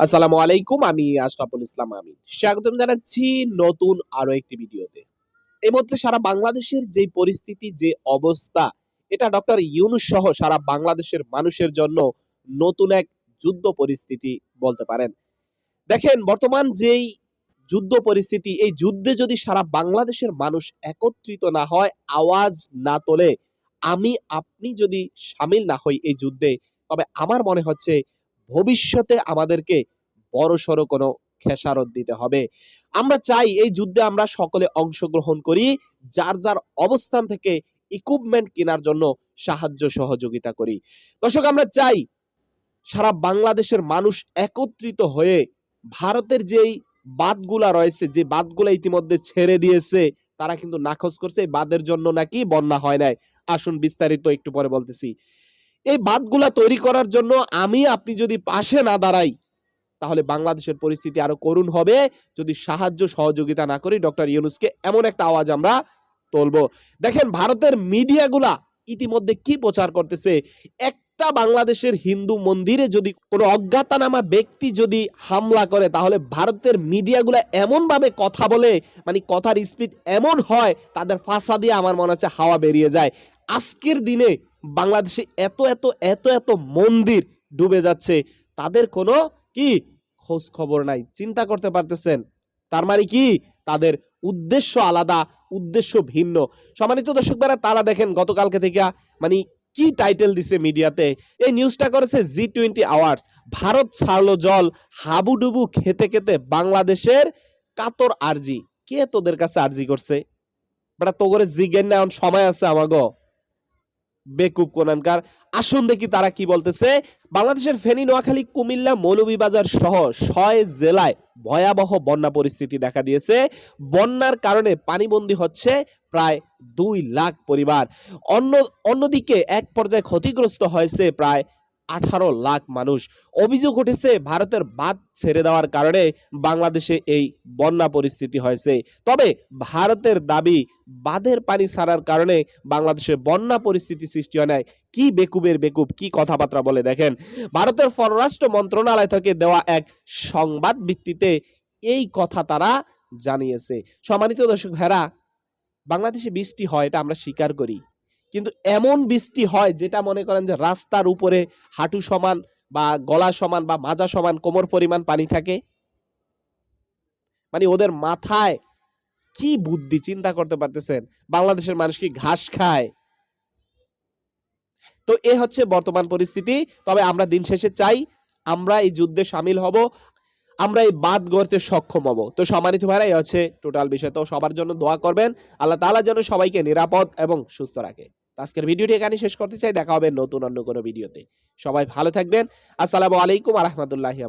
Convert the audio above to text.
আসসালামু আলাইকুম, আমি আশরাফুল ইসলাম আমিন। স্বাগতম জানাচ্ছি নতুন আরও একটি ভিডিওতে। এই মুহূর্তে সারা বাংলাদেশের যে পরিস্থিতি, যে অবস্থা, এটা ডক্টর ইউনুস সহ সারা বাংলাদেশের মানুষের জন্য নতুন এক যুদ্ধ পরিস্থিতি বলতে পারেন। দেখেন, বর্তমান যেই যুদ্ধ পরিস্থিতি, এই যুদ্ধে যদি সারা বাংলাদেশের মানুষ একত্রিত না হয়, আওয়াজ না তোলে, আমি, আপনি যদি সামিল না হই এই যুদ্ধে, তবে আমার মনে হচ্ছে ভবিষ্যতে আমাদেরকে বড় সড়ো কোনো খেসারত দিতে হবে। আমরা চাই এই যুদ্ধে আমরা সকলে অংশগ্রহণ করি, যার যার অবস্থান থেকে ইকুইপমেন্ট কেনার জন্য সাহায্য সহযোগিতা করি। দর্শক, আমরা চাই সারা বাংলাদেশের মানুষ একত্রিত হয়ে ভারতের যেই বাঁধগুলা রয়েছে, যে বাঁধগুলা ইতিমধ্যে ছেড়ে দিয়েছে, তারা কিন্তু নাকচ করছে। এই বাঁধের জন্য নাকি বন্যা হয় নাই। আসুন বিস্তারিত একটু পরে বলতেছি। এই বাঁধগুলা তৈরি করার জন্য আমি, আপনি যদি পাশে না দাঁড়াই, তাহলে বাংলাদেশের পরিস্থিতি আরও করুণ হবে। যদি সাহায্য, সহযোগিতা না করি, ডক্টর ইউনুসকে এমন একটা আওয়াজ আমরা তুলবো। দেখেন, ভারতের মিডিয়াগুলা ইতিমধ্যে কি প্রচার করতেছে? একটা বাংলাদেশের হিন্দু মন্দিরে যদি কোনো অজ্ঞাতনামা ব্যক্তি যদি হামলা করে, তাহলে ভারতের মিডিয়াগুলা এমন ভাবে কথা বলে মানে কথার স্পিড এমন হয়, তাদের ফাঁসা দিয়ে আমার মনে হচ্ছে হাওয়া বেরিয়ে যায়। আজকের দিনে বাংলাদেশে এত এত এত এত মন্দির ডুবে যাচ্ছে। তাদের কোনো কি খোঁজ খবর নাই, চিন্তা করতে পারতেছেন। তার মানে কি? তাদের উদ্দেশ্য আলাদা, উদ্দেশ্য ভিন্ন। সম্মানিত দর্শক দ্বারা তারা দেখেন, গতকালকে থেকে মানে কি টাইটেল দিছে মিডিয়াতে? এই নিউজটা করেছে জি টোয়েন্টি আওয়ার্স ভারত ছাড়লো জল, হাবুডুবু খেতে খেতে বাংলাদেশের কাতর আরজি। কে তোদের কাছে আরজি করছে? বেটা তো করে জিজ্ঞেন না এখন সময় আছে আমাগো। বেকুব কোনানকার। আসুন দেখি তারা কি বলতেছে। বাংলাদেশের ফেনী, নোয়াখালী, কুমিল্লা, মৌলভীবাজার সহ ছয় জেলায় ভয়াবহ বন্যা পরিস্থিতি দেখা দিয়েছে। বন্যার কারণে পানিবন্দী হচ্ছে প্রায় দুই লাখ পরিবার। অন্য, অন্যদিকে এক পর্যায়ে ক্ষতিগ্রস্ত হয়েছে প্রায় আঠারো লাখ মানুষ। অভিযোগ উঠেছে, ভারতের বাঁধ ছেড়ে দেওয়ার কারণে বাংলাদেশে এই বন্যা পরিস্থিতি হয়েছে। তবে ভারতের দাবি, বাঁধের পানি ছাড়ার কারণে বাংলাদেশে বন্যা পরিস্থিতি সৃষ্টি হয় নাই। কি বেকুবের বেকুব, কি কথাবার্তা বলে দেখেন। ভারতের পররাষ্ট্র মন্ত্রণালয় থেকে দেওয়া এক সংবাদ ভিত্তিতে এই কথা তারা জানিয়েছে। সম্মানিত দর্শক ভেড়া বাংলাদেশে বৃষ্টি হয়, এটা আমরা স্বীকার করি। কিন্তু এমন বৃষ্টি হয় যেটা মনে করেন যে রাস্তার উপরে হাঁটু সমান বা গলা সমান বা মাজা সমান কোমর পরিমাণ পানি থাকে? মানে ওদের মাথায় কি বুদ্ধি চিন্তা করতে পারতেছেন? বাংলাদেশের মানুষ কি ঘাস খায়? তো এ হচ্ছে বর্তমান পরিস্থিতি। তবে আমরা দিন শেষে চাই আমরা এই যুদ্ধে সামিল হব, আমরা এই বাদ গড়তে সক্ষম হব। তো সম্মানিত ভাইরা হচ্ছে টোটাল বিষয়। তো সবার জন্য দোয়া করবেন। আল্লাহ তালা যেন সবাইকে নিরাপদ এবং সুস্থ রাখে। তো আজকের ভিডিওটি এখানে শেষ করতে চাই। দেখা হবে নতুন অন্য কোনো ভিডিওতে। সবাই ভালো থাকবেন। আসসালামু আলাইকুম আ রহমতুল্লাহি